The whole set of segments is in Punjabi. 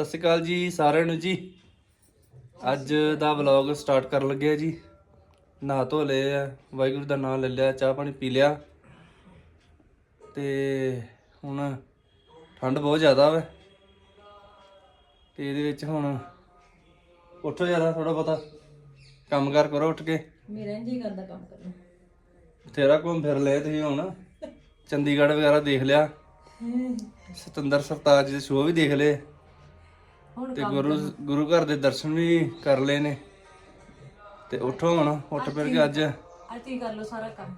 ਸਤਿ ਸ਼੍ਰੀ ਅਕਾਲ ਜੀ ਸਾਰਿਆਂ ਨੂੰ ਜੀ। ਅੱਜ ਦਾ ਵਲੌਗ ਸਟਾਰਟ ਕਰਨ ਲੱਗੇ ਆ ਜੀ। ਨਹਾ ਧੋ ਲਏ ਆ ਵਾਹਿਗੁਰੂ ਦਾ ਨਾਮ ਲੈ ਲਿਆ ਚਾਹ ਪਾਣੀ ਪੀ ਲਿਆ। ਤੇ ਹੁਣ ਠੰਡ ਬਹੁਤ ਜ਼ਿਆਦਾ ਵਾ। ਤੇ ਇਹਦੇ ਵਿੱਚ ਹੁਣ ਉੱਠੋ ਜ਼ਿਆਦਾ ਥੋੜਾ ਬਹੁਤਾ। ਕੰਮ ਕਾਰ ਕਰੋ ਉੱਠ ਕੇ। ਮੇਰਾ ਇੰਜ ਹੀ ਕਰਦਾ ਕੰਮ ਕਰਨਾ। ਬਥੇਰਾ ਘੁੰਮ ਫਿਰ ਲਏ ਤੁਸੀਂ ਹੁਣ। ਚੰਡੀਗੜ੍ਹ ਵਗੈਰਾ ਦੇਖ ਲਿਆ। ਸਤਿੰਦਰ ਸਰਤਾਜ ਦੇ ਸ਼ੋਅ ਵੀ ਦੇਖ ਲਏ। ਹੁਣ ਤੇ ਗੁਰੂ ਗੁਰੂ ਘਰ ਦੇ ਦਰਸ਼ਨ ਵੀ ਕਰ ਲਏ ਨੇ। ਤੇ ਉਠੋ ਹੁਣ ਉੱਠ ਫਿਰ ਕੇ ਅੱਜ ਅੱਜ। ਹੀ ਕਰ ਲਓ ਸਾਰਾ ਕੰਮ।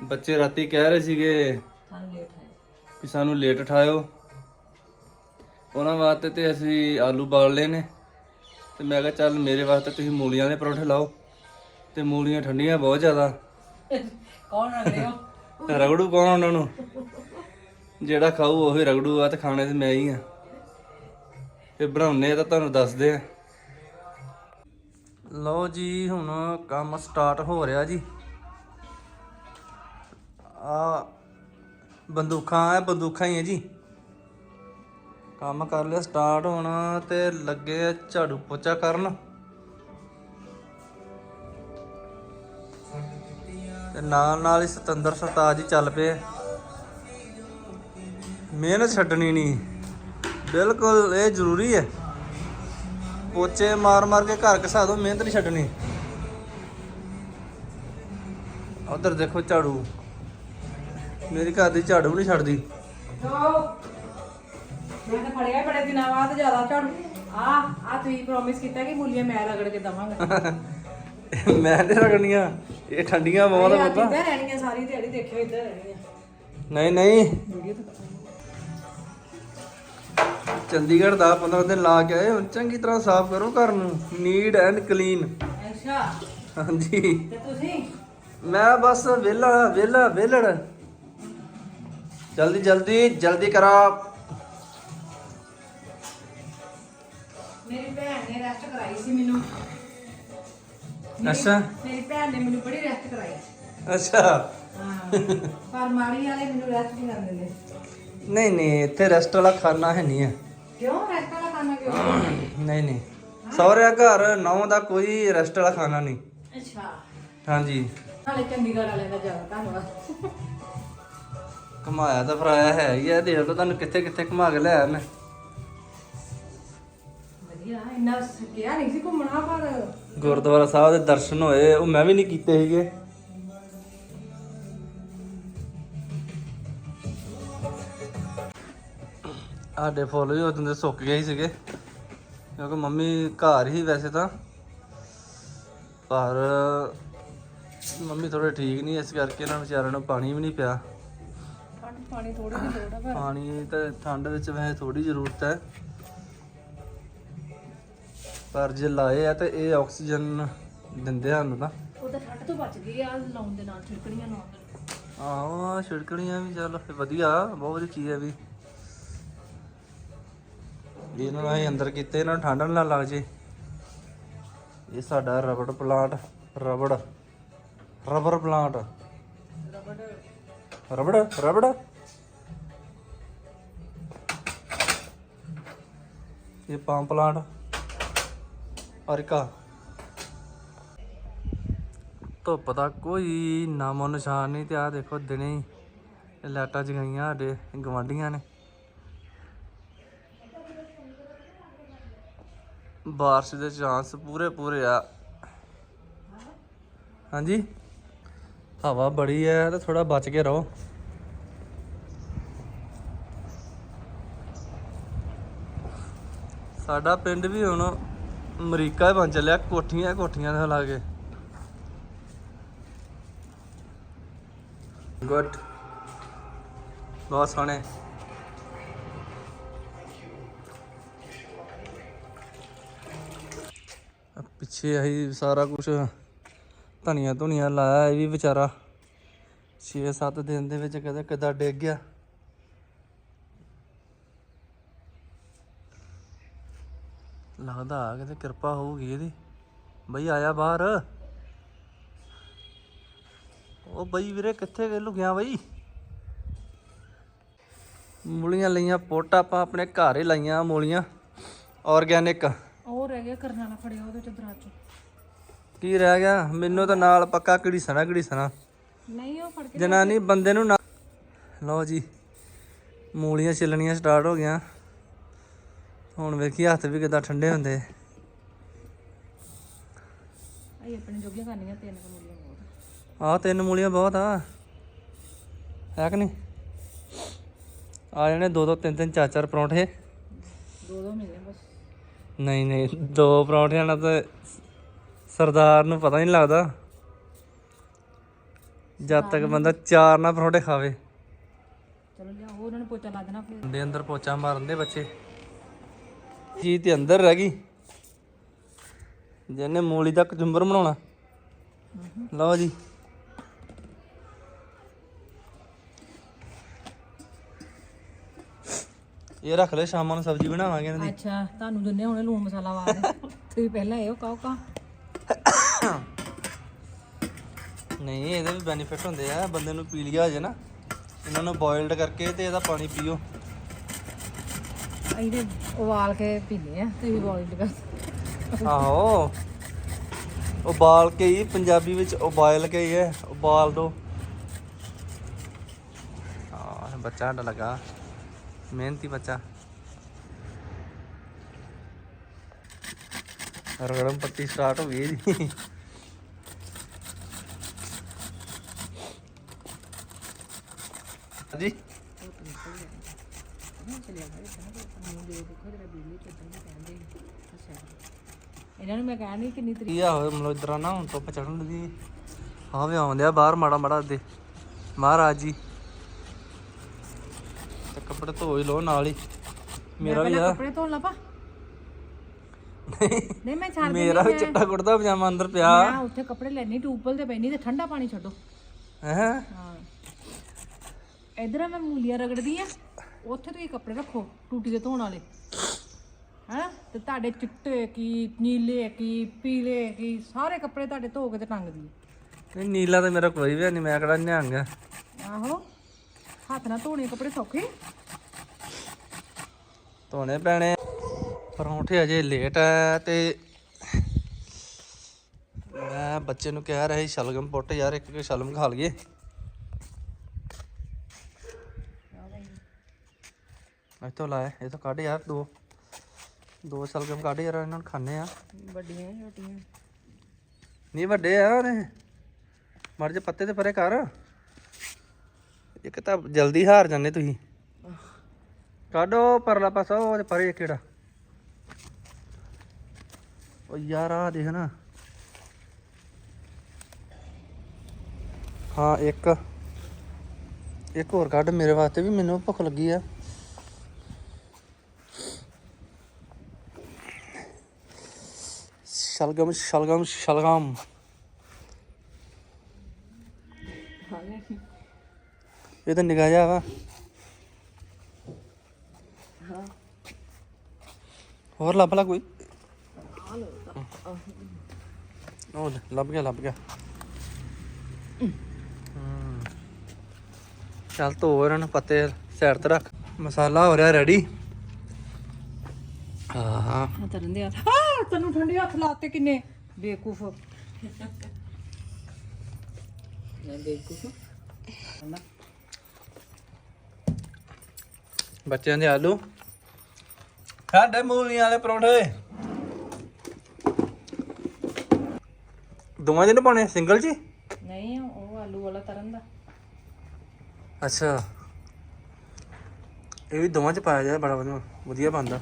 ਬੱਚੇ ਰਾਤੀ ਕਹਿ ਰਹੇ ਸੀਗੇ ਸਾਨੂੰ ਲੇਟ ਹੈ ਕਿ ਸਾਨੂੰ ਲੇਟ ਉਠਾਇਓ। ਉਹਨਾਂ ਵਾਸਤੇ ਤੇ ਅਸੀਂ ਆਲੂ ਬਾਲ ਲਏ ਨੇ। ਤੇ ਮੈਂ ਕਿਹਾ ਚੱਲ ਮੇਰੇ ਵਾਸਤੇ ਤੁਸੀਂ ਮੂਲੀਆਂ ਦੇ ਪਰੌਂਠੇ ਲਾਓ। ਤੇ ਮੂਲੀਆਂ ਠੰਡੀਆਂ ਬਹੁਤ ਜ਼ਿਆਦਾ। ਕੌਣ ਹੋ ਰਗੜੂ ਕੌਣ ਉਹਨਾਂ ਨੂੰ? ਜਿਹੜਾ ਖਾਊ ਉਹੀ ਰਗੜੂ ਆ ਤੇ ਖਾਣੇ ਤੇ ਮੈਂ ਹੀ ਆ। ਇਹ ਬਣਾਉਨੇ ਤਾਂ ਤੁਹਾਨੂੰ ਦੱਸਦੇ ਆ। ਲਓ ਜੀ, ਹੁਣ ਕੰਮ ਸਟਾਰਟ ਹੋ ਰਿਹਾ ਜੀ। ਆ ਬੰਦੂਕਾਂ ਆ ਬੰਦੂਕਾਂ ਹੀ ਹੈ ਜੀ। ਕੰਮ ਕਰ ਲਿਆ ਸਟਾਰਟ ਹੋਣਾ ਤੇ ਲੱਗੇ ਝਾੜੂ ਪੋਚਾ ਕਰਨ। ਤੇ ਨਾਲ ਨਾਲ ਹੀ ਸਤੰਦਰ ਸਰਤਾਜ ਹੀ ਚੱਲ ਪਏ ਮਿਹਨਤ ਛੱਡਣੀ ਨਹੀਂ। ਬਿਲਕੁਲ ਇਹ ਜ਼ਰੂਰੀ ਹੈ। ਪੋਚੇ ਮਾਰ ਮਾਰ ਕੇ ਘਰ ਘਸਾ ਦੋ ਮਿਹਨਤ ਨਹੀਂ ਛੱਡਣੀ। ਉਧਰ ਦੇਖੋ ਝਾੜੂ। ਮੇਰੀ ਘਰ ਦੀ ਝਾੜੂ ਨਹੀਂ ਛੱਡਦੀ। ਮੈਂ ਤਾਂ ਫੜਿਆ ਬੜੇ ਦਿਨਾਂ ਬਾਅਦ ਜ਼ਿਆਦਾ ਝਾੜੂ। ਆ ਆ ਤੁਸੀਂ ਪ੍ਰੋਮਿਸ ਕੀਤਾ ਕਿ ਮੂਲੀਆਂ ਮੈਂ ਰਗੜ ਕੇ ਦਵਾਂਗਾ। ਮੈਂ ਤੇ ਰਗਣੀਆਂ ਇਹ ਠੰਡੀਆਂ ਬਹੁਤ ਆ ਪਤਾ। ਰਹਿਣੀਆਂ ਸਾਰੀ ਦਿਹਾੜੀ ਦੇਖਿਓ ਇੱਧਰ ਰਹਿਣੀਆਂ। ਨਹੀਂ ਨਹੀਂ। ਵੀਡੀਓ ਤਾਂ ਚੰਡੀਗੜ੍ਹ ਦਾ 15 ਦਿਨ ਲਾ ਕੇ ਆਏ ਹੁਣ ਚੰਗੀ ਤਰ੍ਹਾਂ ਸਾਫ਼ ਕਰੋ ਘਰ ਨੂੰ ਨੀਟ ਐਂਡ ਕਲੀਨ ਅੱਛਾ। ਹਾਂਜੀ। ਤੇ ਤੁਸੀਂ? ਮੈਂ ਬਸ ਵਿਹਲਾ ਵਿਹਲਾ ਵਿਹਲੜ। ਜਲਦੀ ਜਲਦੀ ਜਲਦੀ ਕਰਾ। ਮੇਰੀ ਭੈਣ ਨੇ ਰੈਸਟ ਕਰਾਈ ਸੀ ਮੈਨੂੰ। ਅੱਛਾ। ਮੇਰੀ ਭੈਣ ਨੇ ਮੈਨੂੰ ਬੜੀ ਰੈਸਟ ਕਰਾਈ। ਅੱਛਾ। ਹਾਂ। ਪਰ ਮਾੜੀ ਵਾਲੇ ਮੈਨੂੰ ਰੈਸਟ ਨਹੀਂ ਕਰਨ ਦਿੰਦੇ। ਨਹੀਂ ਨਹੀਂ ਇੱਥੇ ਰੈਸਟ ਵਾਲਾ ਖਾਣਾ ਹੈ ਨਹੀਂ ਹੈ। ਕਿਉਂ? ਰੈਸਟ ਵਾਲਾ ਖਾਣਾ ਕਿਉਂ ਨਹੀਂ ਨਹੀਂ। ਸਹੁਰਿਆਂ ਘਰ ਨੌ ਦਾ ਕੋਈ ਰੈਸਟ ਵਾਲਾ ਖਾਣਾ ਨਹੀਂ। ਅੱਛਾ। ਹਾਂਜੀ। ਨਾਲੇ ਚੰਡੀਗੜ੍ਹ ਵਾਲਿਆਂ ਦਾ ਜ਼ਿਆਦਾ ਧੰਨਵਾਦ। ਘਮਾਇਆ ਤਾਂ ਫਿਰ ਆਇਆ ਹੈ ਹੀ ਹੈ ਦੇਖ ਲਓ ਤੁਹਾਨੂੰ ਕਿੱਥੇ ਕਿੱਥੇ ਘੁਮਾ ਕੇ ਲਿਆਇਆ ਮੈਂ। ਵਧੀਆ ਇੰਨਾ ਕਿਹਾ ਨਹੀਂ ਸੀ ਘੁੰਮਣਾ ਪਰ। ਗੁਰਦੁਆਰਾ ਸਾਹਿਬ ਦੇ ਦਰਸ਼ਨ ਹੋਏ ਉਹ ਮੈਂ ਵੀ ਨਹੀਂ ਕੀਤੇ ਸੀਗੇ। ਆਡੇ ਫੁੱਲ ਵੀ ਉਦੋਂ ਦੇ ਸੁੱਕ ਗਏ ਸੀਗੇ। ਕਿਉਂਕਿ ਮੰਮੀ ਘਰ ਹੀ ਵੈਸੇ ਤਾਂ। ਪਰ ਮੰਮੀ ਥੋੜੇ ਠੀਕ ਨਹੀਂ ਇਸ ਕਰਕੇ ਇਹਨਾਂ ਵਿਚਾਰਿਆਂ ਨੂੰ ਪਾਣੀ ਵੀ ਨਹੀਂ ਪਿਆ। ਠੰਡ ਪਾਣੀ ਥੋੜੀ ਜਿਹੀ ਲੋੜ ਆ ਪਰ। ਪਾਣੀ ਤਾਂ ਠੰਡ ਵਿੱਚ ਵੈਸੇ ਥੋੜੀ ਜ਼ਰੂਰਤ ਹੈ। ਪਰ ਜੇ ਲਾਏ ਆ ਤੇ ਇਹ ਆਕਸੀਜਨ ਦਿੰਦੇ ਸਾਨੂੰ ਤਾਂ। ਉਹ ਤਾਂ ਠੰਡ ਤੋਂ ਬਚ ਗਈ ਆ ਲਾਉਣ ਦੇ ਨਾਲ ਛਿੜਕਣੀਆਂ ਨਾਲ। ਆਹੋ ਛਿੜਕਣੀਆਂ ਵੀ ਚੱਲ ਵਧੀਆ ਬਹੁਤ ਵਧੀਆ ਚੀਜ਼ ਹੈ ਵੀ। ਵੀ ਇਹਨਾਂ ਨੂੰ ਅਸੀਂ ਅੰਦਰ ਕੀਤੇ, ਇਹਨਾਂ ਨੂੰ ਠੰਡ ਨਾ ਲੱਗ ਜੇ। ਇਹ ਸਾਡਾ rubber plant, rubber rubber plant. Rubber rubber? ਇਹ ਪਾਮ ਪਲਾਂਟ। ਅਰਕਾ। ਧੁੱਪ ਦਾ ਕੋਈ ਨਾਮੋ ਨਿਸ਼ਾਨ ਨਹੀਂ ਤੇ ਆ ਦੇਖੋ ਦਿਨੇ ਹੀ ਇਹ ਲਾਈਟਾਂ ਜਗਾਈਆਂ ਸਾਡੇ, ਗਵਾਂਢੀਆਂ ਨੇ। ਬਾਰਿਸ਼ ਦੇ ਚਾਂਸ ਪੂਰੇ ਪੂਰੇ ਆ। ਹਾਂਜੀ? ਹਵਾ ਬੜੀ ਹੈ ਤੇ ਥੋੜਾ ਬਚ ਕੇ ਰਹੋ। ਸਾਡਾ ਪਿੰਡ ਵੀ ਹੁਣ ਅਮਰੀਕਾ ਬਣ ਚੱਲਿਆ, ਕੋਠੀਆਂ ਕੋਠੀਆਂ ਦੇ ਲਾ ਕੇ। ਗੁੱਡ। ਬਹੁਤ ਸੋਹਣੇ। ਪਿੱਛੇ ਅਸੀਂ ਸਾਰਾ ਕੁਝ ਧਨੀਆ ਧੁਨੀਆ ਲਾਇਆ, ਇਹ ਵੀ ਵਿਚਾਰਾ। 6-7 ਦਿਨ ਦੇ ਵਿੱਚ ਕਦੇ ਕਿੱਦਾਂ ਡਿੱਗ ਗਿਆ। ਲੱਗਦਾ ਕਿਤੇ ਕਿਰਪਾ ਹੋਊਗੀ ਇਹਦੀ। ਬਈ ਆਇਆ ਬਾਹਰ। ਉਹ ਬਈ ਵੀਰੇ ਕਿੱਥੇ ਗਏ ਲੁਕਿਆ ਬਈ? ਮੂਲੀਆਂ ਲਈਆਂ, ਪੁੱਟ ਆਪਾਂ ਆਪਣੇ ਘਰ ਹੀ ਲਾਈਆਂ ਮੂਲੀਆਂ। ਆਰਗੈਨਿਕ ਉਹ ਰਹਿ ਗਿਆ ਕਰਨ ਵਾਲਾ ਫੜਿਆ ਉਹਦੇ ਚ ਦਰਾਜ ਚ। ਕੀ ਰਹਿ ਗਿਆ? ਮੈਨੂੰ ਤਾਂ ਨਾਲ ਪੱਕਾ ਕਿਹੜੀ ਸਣਾ ਕਿਹੜੀ ਸਣਾ। ਨਹੀਂ ਉਹ ਫੜ ਕੇ ਜਨਾਨੀ ਬੰਦੇ ਨੂੰ ਨਾ ਲਓ ਜੀ ਮੂਲੀਆਂ ਛਿੱਲਣੀਆਂ ਸਟਾਰਟ ਹੋ ਗਈਆਂ। ਹੁਣ ਵੇਖੀ ਹੱਥ ਵੀ ਕਿਦਾਂ ਠੰਡੇ ਹੁੰਦੇ। ਆਈ ਆਪਣੇ ਜੋਗੀਆਂ ਕਰਨੀਆਂ ਤਿੰਨ ਕਮੂਲੀਆਂ ਆਹ ਤਿੰਨ ਮੂਲੀਆਂ ਬਹੁਤ ਆ। ਹੈ ਕਿ ਨਹੀਂ? ਆ ਜਾਣੇ ਦੋ ਦੋ ਤਿੰਨ ਤਿੰਨ ਚਾਰ ਚਾਰ ਪਰੌਂਠੇ। ਦੋ ਦੋ ਮਿਲੇ। ਨਹੀਂ ਨਹੀਂ ਦੋ ਪਰੌਂਠਿਆਂ ਨਾਲ ਤਾਂ ਸਰਦਾਰ ਨੂੰ ਪਤਾ ਨਹੀਂ ਲੱਗਦਾ। ਜਦ ਤੱਕ ਬੰਦਾ ਚਾਰ ਨਾ ਪਰੌਂਠੇ ਖਾਵੇ। ਚਲੋ ਲਿਆ ਉਹ ਉਹਨਾਂ ਨੂੰ ਪੋਚਾ ਲਾ ਦੇਣਾ ਫਿਰ। ਦੇ ਅੰਦਰ ਪੋਚਾ ਮਾਰਨ ਦੇ ਬੱਚੇ। ਜੀ ਤੇ ਅੰਦਰ ਰਹਿ ਗਈ। ਜਿਹਨੇ ਮੂਲੀ ਦਾ ਕਚੁੰਬਰ ਬਣਾਉਣਾ। ਲਓ ਜੀ। ਇਹ ਰੱਖ ਲੈ ਸ਼ਾਮਾਂ ਨੂੰ ਸਬਜ਼ੀ ਬਣਾਵਾਂਗੇ ਇਹਨਾਂ ਦੀ। ਅੱਛਾ ਤੁਹਾਨੂੰ ਦਿੰਨੇ ਹੁਣੇ ਲੂਣ ਮਸਾਲਾ ਵਾ ਦੇ ਤੁਸੀਂ ਪਹਿਲਾਂ ਇਹੋ ਕਾਓ ਕਾ ਨਹੀਂ ਇਹਦੇ ਵੀ ਬੈਨੀਫਿਟ ਹੁੰਦੇ ਆ ਬੰਦੇ ਨੂੰ ਪੀਲੀਆ ਹੋ ਜਾਏ ਨਾ। ਇਹਨਾਂ ਨੂੰ ਬੋਇਲਡ ਕਰਕੇ ਤੇ ਇਹਦਾ ਪਾਣੀ ਪੀਓ। ਇਹਦੇ ਉਬਾਲ ਕੇ ਪੀਨੇ ਆ ਤੁਸੀਂ ਬੋਇਲਡ ਕਰ ਆਹੋ। ਉਬਾਲ ਕੇ ਹੀ ਪੰਜਾਬੀ ਵਿੱਚ ਉਬਾਲ ਕੇ ਹੀ ਹੈ ਉਬਾਲ ਦੋ। ਆ ਬੱਚਾ ਸਾਡਾ ਲੱਗਾ। ਮਿਹਨਤੀ ਬੱਚਾ। ਰਗੜਮ ਪੱਤੀ ਸਟਾਰਟ ਹੋ ਗਈ ਇਹਦੀ। ਜੀ ਇਹਨਾਂ ਨੂੰ ਮੈਂ ਕਹਿਣੀ ਕਿੰਨੀ ਤਰੀਕ ਆ ਹੋਏ ਇਧਰ ਨਾ ਹੁਣ ਧੁੱਪ ਚੜਨ ਲੱਗੀ। ਹਾਂ ਵੀ ਆਉਂਦੇ ਆ ਬਾਹਰ ਮਾੜਾ ਮਾੜਾ ਦੇ ਮਹਾਰਾਜ ਜੀ। ਤੇ ਕੱਪੜੇ ਧੋ ਹੀ ਲੋ ਨਾਲ ਹੀ। ਮੇਰਾ ਵੀ ਆ। ਕੱਪੜੇ ਧੋਣ ਲੱਪਾ? ਨਹੀਂ ਮੈਂ ਛੱਡ ਮੇਰਾ ਵੀ ਚਿੱਟਾ ਕੁੜਤਾ ਪਜਾਮਾ ਅੰਦਰ ਪਿਆ। ਮੈਂ ਉੱਥੇ ਕੱਪੜੇ ਲੈਣੀ ਟੂਬਲ ਤੇ ਪੈਣੀ ਤੇ ਠੰਡਾ ਪਾਣੀ ਛੱਡੋ। ਹੈ? ਹਾਂ। ਇਧਰ ਮੈਂ ਮੂਲੀਆਂ ਰਗੜਦੀ ਆ। ਉੱਥੇ ਤੁਸੀਂ ਕੱਪੜੇ ਰੱਖੋ ਟੂਟੀ ਦੇ ਧੋਣ ਵਾਲੇ। ਹੈਂ? ਤੇ ਤੁਹਾਡੇ ਚਿੱਟੇ ਕੀ ਨੀਲੇ ਕੀ ਪੀਲੇ ਕੀ ਸਾਰੇ ਕੱਪੜੇ ਤੁਹਾਡੇ ਧੋ ਕੇ ਤੇ ਟੰਗਦੀ ਨਹੀਂ ਨੀਲਾ ਤਾਂ ਮੇਰਾ ਕੋਈ ਵੀ ਨਹੀਂ ਮੈਂ ਕਿਹੜਾ ਨਿਹੰਗ ਆ। ਆਹੋ। ਹੱਥ ਨਾਲ ਧੋਣੇ ਕੱਪੜੇ ਸੌਖੇ। ਧੋਣੇ ਪੈਣੇ ਪਰੌਂਠੇ ਅਜੇ ਲੇਟ ਆ ਤੇ ਮੈਂ ਬੱਚੇ ਨੂੰ ਕਹਿ ਰਿਹਾ ਸੀ ਸ਼ਲਗਮ ਪੁੱਟ ਯਾਰ ਇੱਕ ਇੱਕ ਸ਼ਲਗਮ ਖਾ ਲਈਏ। ਇੱਥੋਂ ਲਾਇਆ ਇਹ ਤਾਂ ਕੱਢ ਯਾਰ ਦੋ। ਦੋ ਸ਼ਲਗਮ ਕੱਢ ਯਾਰ ਇਹਨਾਂ ਨੂੰ ਖਾਣੇ ਆ। ਵੱਡੀਆਂ ਛੋਟੀਆਂ ਨਹੀਂ ਵੱਡੇ ਆ ਉਹਦੇ। ਮਰ ਜੇ ਪੱਤੇ ਤੇ ਪਰੇ ਕਰ। ਇੱਕ ਤਾਂ ਜਲਦੀ ਹਾਰ ਜਾਂਦੇ ਤੁਸੀਂ। ਕਾਢੋ ਪਰਲਾ ਪਾਸਾ, ਉਹ ਤੇ ਪਰੇ ਕਿਹੜਾ। ਉਹ ਯਾਰ ਆ ਦੇਖ ਨਾ। ਹਾਂ, ਇੱਕ। ਇੱਕ ਹੋਰ ਕੱਢ, ਮੇਰੇ ਵਾਸਤੇ ਵੀ ਮੈਨੂੰ ਭੁੱਖ ਲੱਗੀ ਆ। ਸ਼ਲਗਮ ਸ਼ਲਗਮ ਸ਼ਲਗਮ। ਇਹ ਤਾਂ ਨਿਗਾਹ ਜਾ ਵਾ। ਹੋਰ ਲੱਭ ਲਾ ਕੋਈ? ਉਹ ਲੈ, ਲੱਭ ਗਿਆ ਲੱਭ ਗਿਆ। ਹੂੰ। ਚੱਲ ਧੋ ਇਹਨਾਂ ਨੂੰ ਪੱਤੇ ਸਾਈਡ ਤੇ ਰੱਖ। ਮਸਾਲਾ ਹੋ ਰਿਹਾ ਰੈਡੀ ਹਾਂ। ਹਾਂ ਆ ਤਰਨ ਦੇ ਹੱਥ ਆ ਤੈਨੂੰ ਠੰਡੇ ਹੱਥ ਲਾਤੇ ਕਿੰਨੇ? ਬੇਕੂਫ ਮੈਂ ਬੇਕੂਫ ਬੱਚਿਆਂ ਦੇ ਆਲੂ। ਸਾਡੇ ਮੂਲੀਆਂ ਵਾਲੇ ਪਰੌਂਠੇ। ਦੋਵਾਂ ਜਿਹਨੂੰ ਪਾਉਣੇ ਸਿੰਗਲ ਜੀ? ਨਹੀਂ ਉਹ ਆਲੂ ਵਾਲਾ ਤਰਨ ਦਾ। ਅੱਛਾ। ਇਹ ਵੀ ਦੋਵਾਂ ਚ ਪਾਇਆ ਜਾਏ ਬੜਾ ਵਧੀਆ ਵਧੀਆ ਬਣਦਾ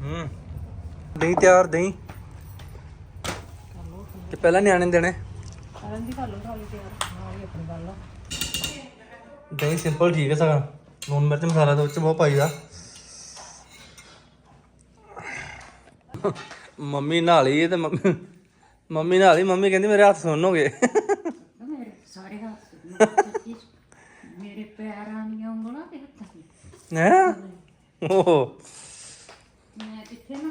ਹੂੰ ਦਹੀਂ ਤਿਆਰ ਦਹੀਂ। ਤੇ ਪਹਿਲਾਂ ਨਿਆਣੇ ਨੂੰ ਦੇਣੇ। ਤਰਨ ਦੀ ਕਰ ਲਓ ਥਾਲੀ ਤਿਆਰ ਨਾਲ ਹੀ ਆਪਣੀ ਗੱਲ ਆ ਦਹੀਂ ਸਿੰਪਲ ਠੀਕ ਹੈ ਸਗਾ ਲੂਣ ਮਿਰਚ ਮਸਾਲਾ ਤਾਂ ਉੱਚ ਬਹੁਤ ਪਾਈਦਾ। ਮੰਮੀ ਨਾਲ ਹੀ ਤੇ ਮੰਮੀ ਮੰਮੀ ਨਾਲ ਹੀ ਮੰਮੀ ਕਹਿੰਦੀ ਮੇਰੇ ਹੱਥ ਗਏ ਮੇਰੇ ਸਾਰੇ ਹੱਥ ਮੇਰੇ ਪੈਰਾਂ ਦੀਆਂ ਉਂਗਲਾਂ ਤੇ ਹੱਥਾਂ ਦੀ ਹੈ? ਓਹ ਮੈਂ ਕਿੱਥੇ ਨਾ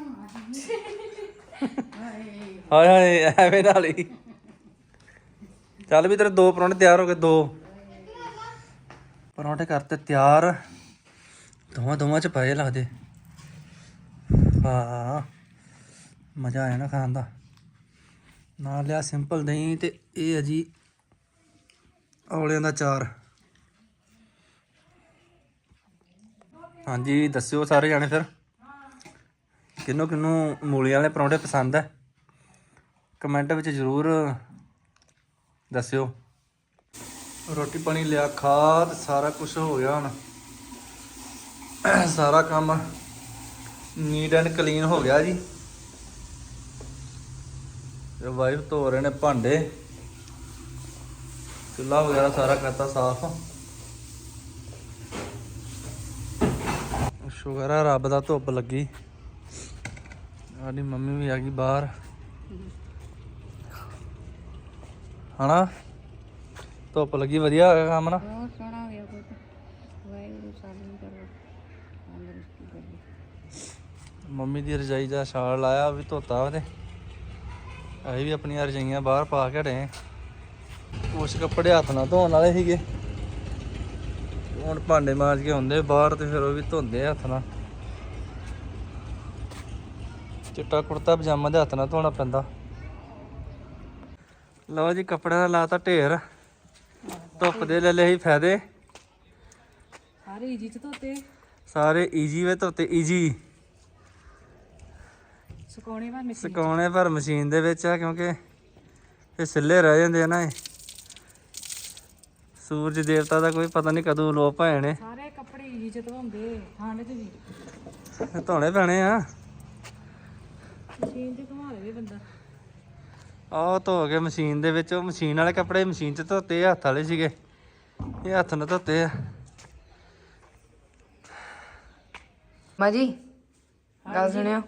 ਹਾਏ। ਹਾਏ ਐਵੇਂ ਨਾਲ ਹੀ ਚੱਲ ਵੀ ਤੇਰੇ ਦੋ ਪਰੌਂਠੇ ਤਿਆਰ ਹੋ ਗਏ, ਦੋ। ਪਰੌਂਠੇ ਕਰਤੇ ਤਿਆਰ। ਦੋਵਾਂ ਦੋਵਾਂ ਚ ਪਏ ਲੱਗਦੇ। ਹਾਂ ਮਜ਼ਾ ਆਇਆ ਨਾ ਖਾਣ ਦਾ। ਨਾਲ ਲਿਆ ਸਿੰਪਲ ਦਹੀਂ ਤੇ ਇਹ ਹੈ ਜੀ ਔਲਿਆਂ ਦਾ ਚਾਰ ਹਾਂਜੀ, ਦੱਸਿਓ ਸਾਰੇ ਜਾਣੇ ਫਿਰ। ਕਿਹਨੂੰ ਕਿਹਨੂੰ ਮੂਲੀਆਂ ਵਾਲੇ ਪਰੌਂਠੇ ਪਸੰਦ ਹੈ ਕਮੈਂਟ ਵਿੱਚ ਜ਼ਰੂਰ ਦੱਸਿਓ। ਰੋਟੀ ਪਾਣੀ ਲਿਆ ਖਾ ਤੇ ਸਾਰਾ ਕੁਝ ਹੋ ਗਿਆ ਹੁਣ। ਸਾਰਾ ਕੰਮ ਨੀਟ ਐਂਡ ਕਲੀਨ ਹੋ ਗਿਆ ਜੀ। ਤੇ ਵਾਈਫ ਧੋ ਰਹੇ ਨੇ ਭਾਂਡੇ। ਚੁੱਲ੍ਹਾ ਵਗੈਰਾ ਸਾਰਾ ਕਰਤਾ ਸਾਫ਼। ਸ਼ੁਕਰ ਆ ਰੱਬ ਦਾ ਧੁੱਪ ਲੱਗੀ। ਸਾਡੀ ਮੰਮੀ ਵੀ ਆ ਗਈ ਬਾਹਰ। ਹਨਾ? ਧੁੱਪ ਲੱਗੀ ਵਧੀਆ ਹੋ ਗਿਆ ਕੰਮ ਨਾ? ਬਹੁਤ ਸੋਹਣਾ ਹੋ ਗਿਆ ਪੁੱਤ। ਵਾਹਿਗੁਰੂ ਸਾਨੂੰ ਕਰੋ। ਤੰਦਰੁਸਤੀ ਕਰੇ। ਮੰਮੀ ਦੀ ਰਜਾਈ ਦਾ ਛਾਲ ਲਾਇਆ ਵੀ ਧੋਤਾ ਉਹਦੇ ਅਸੀਂ ਵੀ ਆਪਣੀਆਂ ਰਜਾਈਆਂ ਬਾਹਰ ਪਾ ਕੇ ਹਟੇ ਕੁਛ ਕੱਪੜੇ ਹੱਥ ਨਾਲ ਧੋਣ ਵਾਲੇ ਸੀਗੇ। ਹੁਣ ਭਾਂਡੇ ਮਾਂਜ ਕੇ ਹੁੰਦੇ ਬਾਹਰ ਤੇ ਫਿਰ ਉਹ ਵੀ ਧੋਂਦੇ ਹੱਥ ਨਾਲ। ਚਿੱਟਾ ਕੁੜਤਾ ਪਜਾਮਾ ਦੇ ਹੱਥ ਨਾਲ ਧੋਣਾ ਪੈਂਦਾ। ਲਓ ਜੀ ਕੱਪੜਿਆਂ ਦਾ ਲਾਤਾ ਢੇਰ। ਧੁੱਪ ਦੇ ਲੈ ਲਏ ਫਾਇਦੇ। ਸਾਰੇ ਈਜੀ ਚ ਧੋਤੇ? ਸਾਰੇ ਈਜੀ ਵੇ ਧੋਤੇ ਈਜੀ ਸੁਕਾਉਣੇ ਵਾ ਮਿੱਟੀ ਸੁਕਾਉਣੇ ਪਰ ਮਸ਼ੀਨ ਦੇ ਵਿੱਚ ਆ ਕਿਉਂਕਿ ਇਹ ਸਿੱਲੇ ਰਹਿ ਜਾਂਦੇ ਆ ਨਾ ਇਹ। ਸੂਰਜ ਦੇਵਤਾ ਦਾ ਕੋਈ ਪਤਾ ਨਹੀਂ ਕਦੋਂ ਲੋਪ ਪਏ ਨੇ ਸਾਰੇ ਕੱਪੜੇ ਈਜੀ ਚ ਧੋਂਦੇ ਠੰਡ ਚ ਵੀ। ਧੋਣੇ ਪੈਣੇ ਆ। ਮਸ਼ੀਨ ਤੇ ਘੁਮਾ ਲਵੇ ਬੰਦਾ। ਆਹ ਧੋ ਕੇ ਮਸ਼ੀਨ ਦੇ ਵਿੱਚ ਉਹ ਮਸ਼ੀਨ ਵਾਲੇ ਕੱਪੜੇ ਮਸ਼ੀਨ 'ਚ ਧੋਤੇ ਹੱਥ ਵਾਲੇ ਸੀਗੇ। ਇਹ ਹੱਥ ਨਾਲ ਧੋਤੇ ਆ। ਮਾਜੀ ਗੱਲ ਸੁਣਿਓ।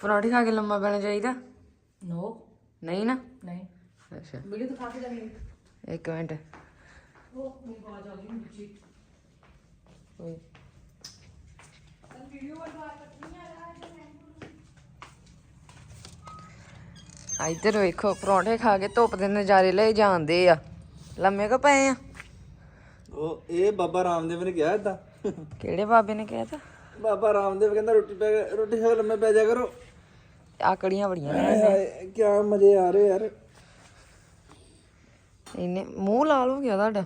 ਪਰੌਂਠੀ ਖਾ ਕੇ ਲੰਮਾ ਪੈਣਾ ਚਾਹੀਦਾ? ਨੋ। ਨਹੀਂ ਨਾ? ਨਹੀਂ। ਅੱਛਾ। ਵੀਡੀਓ ਦਿਖਾ ਕੇ ਜਾਣੀ ਇੱਕ ਮਿੰਟ। ਉਹ ਮੇਰੀ ਆਵਾਜ਼ ਆ ਗਈ ਮੁੱਛੀ ਓਏ। ਇੱਧਰ ਵੇਖੋ ਪਰੌਂਠੇ ਖਾ ਕੇ ਧੁੱਪ ਦੇ ਨਜ਼ਾਰੇ ਲੈ ਜਾਂਦੇ ਆ। ਲੰਮੇ ਕੋ ਪਏ ਆ। ਉਹ ਇਹ ਬਾਬਾ ਰਾਮਦੇਵ ਨੇ ਕਿਹਾ ਇਦਾਂ ਕਿਹੜੇ ਬਾਬੇ ਨੇ ਕਿਹਾ ਤਾ ਬਾਬਾ ਰਾਮਦੇਵ ਕਹਿੰਦਾ ਰੋਟੀ ਪੈ ਰੋਟੀ ਖਾ ਲੰਮੇ ਪੈ ਜਾ ਕਰੋ। ਆਕੜੀਆਂ ਬੜੀਆਂ ਨੇ ਕੀ ਮਜ਼ੇ ਆ ਰਹੇ ਯਾਰ। ਇੰਨੇ ਮੂੰਹ ਲਾਲ ਹੋ ਗਿਆ ਤੁਹਾਡਾ?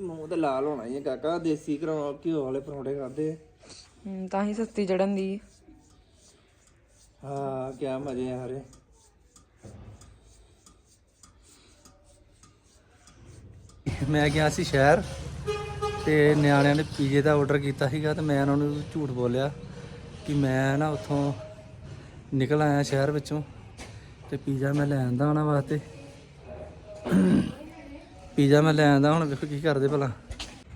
ਮੂੰਹ ਤੇ ਲਾਲ ਹੋਣਾ ਹੀ ਹੈ ਕਾਕਾ ਦੇਸੀ ਘਰੋਂ ਘਿਓ ਵਾਲੇ ਪਰੌਂਠੇ ਖਾਦੇ ਤਾਂ ਹੀ ਸਸਤੀ ਚੜਨ ਦੀ। ਹਾਂ ਕੀ ਮਜ਼ੇ ਆ ਰਹੇ ਮੈਂ ਗਿਆ ਸੀ ਸ਼ਹਿਰ ਤੇ ਨਿਆਣਿਆਂ ਨੇ ਪੀਜ਼ੇ ਦਾ ਆਰਡਰ ਕੀਤਾ ਸੀਗਾ ਤੇ ਮੈਂ ਉਹਨਾਂ ਨੂੰ ਝੂਠ ਬੋਲਿਆ ਕਿ ਮੈਂ ਨਾ ਉੱਥੋਂ ਨਿਕਲ ਆਇਆ ਸ਼ਹਿਰ ਵਿੱਚੋਂ ਤੇ ਪੀਜ਼ਾ ਮੈਂ ਲੈ ਆਂਦਾ ਉਹਨਾਂ ਵਾਸਤੇ। ਪੀਜ਼ਾ ਮੈਂ ਲੈ ਆਂਦਾ, ਹੁਣ ਵੇਖੋ ਕੀ ਕਰਦੇ ਭਲਾ।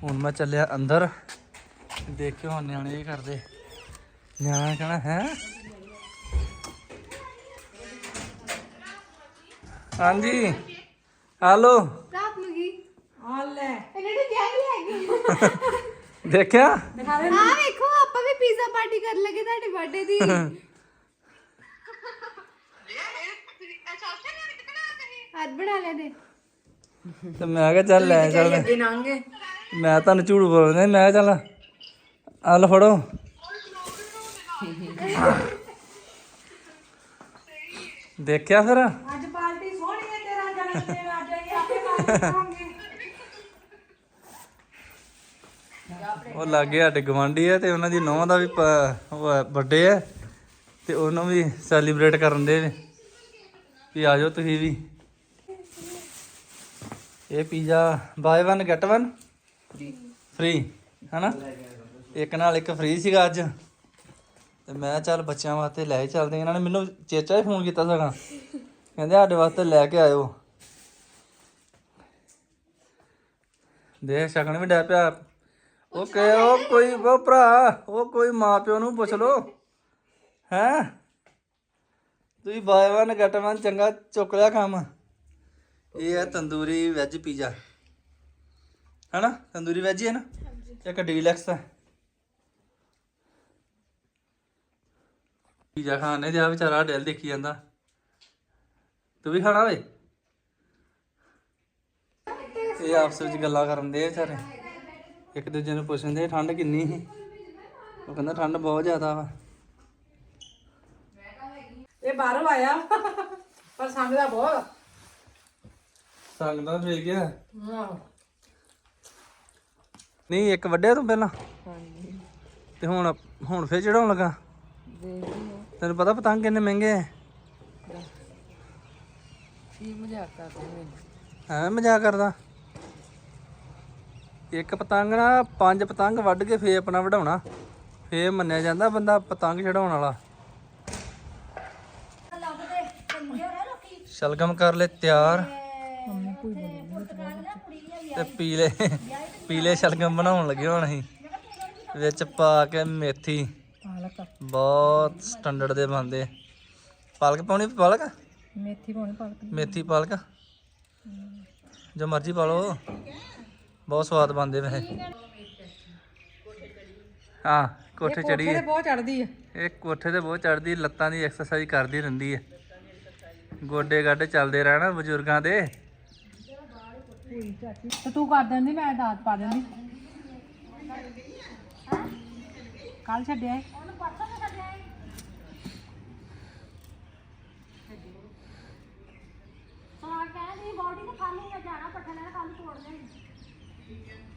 ਹੁਣ ਮੈਂ ਚੱਲਿਆ ਅੰਦਰ। ਦੇਖਿਓ ਹੁਣ ਨਿਆਣੇ ਇਹ ਕਰਦੇ। ਨਿਆਣਾ ਕਹਣਾ, ਹੈ? ਹਾਂਜੀ। ਹਲੋ ਆ ਲੈ। ਦੇਖਿਆ? ਦਿਖਾ ਦੇ ਆ ਵੇਖੋ ਆਪਾਂ ਵੀ ਪੀਜ਼ਾ ਪਾਰਟੀ ਕਰ ਲਗੇ ਤੁਹਾਡੇ ਬਰਥਡੇ ਦੀ। ਅੱਜ ਬਣਾ ਲੈ ਦੇ। ਤੇ ਮੈਂ ਕਿਹਾ ਚੱਲ ਲੈ ਚੱਲ। ਅੱਗੇ ਮੈਂ ਤੁਹਾਨੂੰ ਝੂਠ ਬੋਲਦਾ ਮੈਂ ਕਿਹਾ ਚੱਲ ਆ ਫੜੋ। ਦੇਖਿਆ ਫਿਰ? ਅੱਜ ਪਾਰਟੀ ਸੋਹਣੀ ਹੈ ਤੇਰਾ ਜਨਮ ਦਿਨ ਅੱਜ ਅਸੀਂ ਆਪੇ ਪਾਰਟੀ ਕਰਾਂਗੇ ਉਹ ਲਾਗੇ ਸਾਡੇ ਗਵਾਂਢੀ ਆ ਤੇ ਉਹਨਾਂ ਦੀ ਨੌਂ ਦਾ ਵੀ ਵੱਡੇ ਆ ਤੇ ਉਹਨੂੰ ਵੀ ਸੈਲੀਬ੍ਰੇਟ ਕਰਨ ਦੇ ਵੀ ਆ ਜਾਓ ਤੁਸੀਂ ਵੀ। ਇਹ pizza buy one get one free ਹਨਾ? ਇੱਕ ਨਾਲ ਇੱਕ ਫ੍ਰੀ ਸੀਗਾ ਅੱਜ। ਤੇ ਮੈਂ ਚੱਲ ਬੱਚਿਆਂ ਵਾਸਤੇ ਲੈ ਹੀ। ਚੱਲਦੇ ਇਹਨਾਂ ਨੇ ਮੈਨੂੰ ਚੇਚਾ ਹੀ ਫੋਨ ਕੀਤਾ ਸੀਗਾ। ਕਹਿੰਦੇ ਸਾਡੇ ਵਾਸਤੇ ਲੈ ਕੇ ਆਇਓ। ਦੇਖ ਸ਼ਕਨ ਵੀ ਡੈ ਪਿਆ। ਉਹ ਕਹੇ ਉਹ ਕੋਈ ਉਹ ਭਰਾ ਉਹ ਕੋਈ ਮਾਂ ਪਿਓ ਨੂੰ ਪੁੱਛ ਲੋ ਹੈ? ਤੁਸੀਂ ਬਾਏ ਵਨ ਗੈਟ ਵਨ ਚੰਗਾ ਚੁੱਕ ਲਿਆ ਕੰਮ। ਇਹ ਹੈ ਤੰਦੂਰੀ ਵੈਜ ਪੀਜ਼ਾ। ਹਨਾ? ਤੰਦੂਰੀ ਵੈਜ ਹੀ ਹੈ ਨਾ? ਇੱਕ ਡੀਲੈਕਸ ਹੈ। ਪੀਜ਼ਾ ਖਾਣੇ ਤੇ ਆ ਵਿਚਾਰਾ ਡੈਲ ਦੇਖੀ ਜਾਂਦਾ। ਤੂੰ ਵੀ ਖਾਣਾ ਵੇ? ਇਹ ਆਪਸ ਵਿੱਚ ਗੱਲਾਂ ਕਰਨ ਦੇ ਵਿਚਾਰੇ। ਇੱਕ ਦੂਜੇ ਨੂੰ ਪੁੱਛਦੇ ਠੰਡ ਕਿੰਨੀ ਸੀ? ਉਹ ਕਹਿੰਦਾ ਠੰਡ ਬਹੁਤ ਜ਼ਿਆਦਾ ਵਾ। ਇਹ ਬਾਹਰੋਂ ਆਇਆ ਪਰ ਸੰਗਦਾ ਬਹੁਤ। ਸੰਗ ਦਾ ਮਿਲ ਗਿਆ। ਆਹੋ। ਨਹੀਂ ਇੱਕ ਵੱਡਿਆ ਤੂੰ ਪਹਿਲਾਂ? ਤੇ ਹੁਣ ਹੁਣ ਫੇਰ ਚੜਾਉਣ ਲੱਗਾ? ਤੈਨੂੰ ਪਤਾ ਪਤੰਗ ਕਿੰਨੇ ਮਹਿੰਗੇ ਆ? ਕੀ ਮਜ਼ਾਕ ਕਰਦੇ ਨੇ ਐਵੇਂ ਮਜ਼ਾਕ ਕਰਦਾ? ਇੱਕ ਪਤੰਗ ਨਾ ਪੰਜ ਪਤੰਗ ਵੱਢ ਕੇ ਫੇਰ ਆਪਣਾ ਵਢਾਉਣਾ। ਫੇਰ ਮੰਨਿਆ ਜਾਂਦਾ ਬੰਦਾ ਪਤੰਗ ਚੜਾਉਣ ਵਾਲਾ। ਸ਼ਲਗਮ ਕਰ ਲੈ ਤਿਆਰ। ਤੇ ਪੀਲੇ ਪੀਲੇ ਸ਼ਲਗਮ ਬਣਾਉਣ ਲੱਗੇ ਹੁਣ ਅਸੀਂ ਵਿੱਚ ਪਾ ਕੇ ਮੇਥੀ। ਬਹੁਤ ਸਟੈਂਡਰਡ ਦੇ ਬਣਦੇ। ਪਾਲਕ ਪਾਉਣੀ ਪਾਲਕ? ਮੇਥੀ ਪਾਉਣੀ ਪਾਲਕ ਮੇਥੀ ਪਾਲਕ? ਜੋ ਮਰਜ਼ੀ ਪਾ ਲਓ। ਬਹੁਤ ਸਵਾਦ ਬਣਦੇ ਵੈਸੇ। ਹਾਂ ਕੋਠੇ ਚੜੀ ਤੇ ਹੈ ਬਹੁਤ ਚੜਦੀ ਆ ਇਹ ਕੋਠੇ ਤੇ ਬਹੁਤ ਚੜਦੀ ਲੱਤਾਂ ਦੀ ਐਕਸਰਸਾਈਜ਼ ਕਰਦੀ ਰਹਿੰਦੀ ਹੈ। ਗੋਡੇ ਗਾਡੇ ਚੱਲਦੇ ਰਹਿਣਾ ਬਜ਼ੁਰਗਾਂ ਦੇ। ਤੇ ਤੂੰ ਕਰ ਦਿੰਦੀ ਮੈਂ ਦਾਤ ਪਾ ਦਿੰਦੀ। ਕੱਲ ਛੱਡਿਆ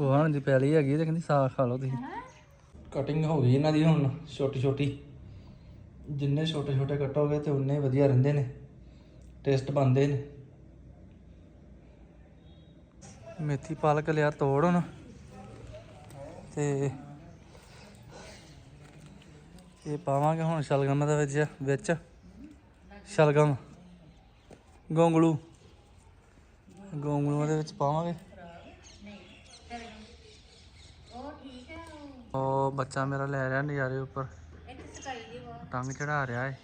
ਉਹ ਹਣ ਦੀ ਪੈਲੀ ਹੈਗੀ ਤੇ ਕਹਿੰਦੀ ਸਾਗ ਖਾ ਲਓ ਤੁਸੀਂ। ਕਟਿੰਗ ਹੋ ਗਈ ਇਹਨਾਂ ਦੀ ਹੁਣ, ਛੋਟੀ ਛੋਟੀ। ਜਿੰਨੇ ਛੋਟੇ ਛੋਟੇ ਕੱਟੋਗੇ ਤੇ ਉਨੇ ਵਧੀਆ ਰਹਿੰਦੇ ਨੇ। ਟੇਸਟ ਬਣਦੇ ਨੇ। ਮੇਥੀ ਪਾਲਕ ਲਿਆ ਤੋੜ ਹੁਣ। ਤੇ ਇਹ ਪਾਵਾਂਗੇ ਹੁਣ ਸ਼ਲਗਮ ਦੇ ਵਿੱਚ ਵਿੱਚ। ਸ਼ਲਗਮ। ਗੋਂਗਲੂ। ਗੋਂਗਲੂਆਂ ਦੇ ਵਿੱਚ ਪਾਵਾਂਗੇ। ਉਹ ਬੱਚਾ ਮੇਰਾ ਲੈ ਰਿਹਾ ਨਜ਼ਾਰੇ ਉੱਪਰ। ਟੰਗ ਚੜਾ ਰਿਹਾ ਹੈ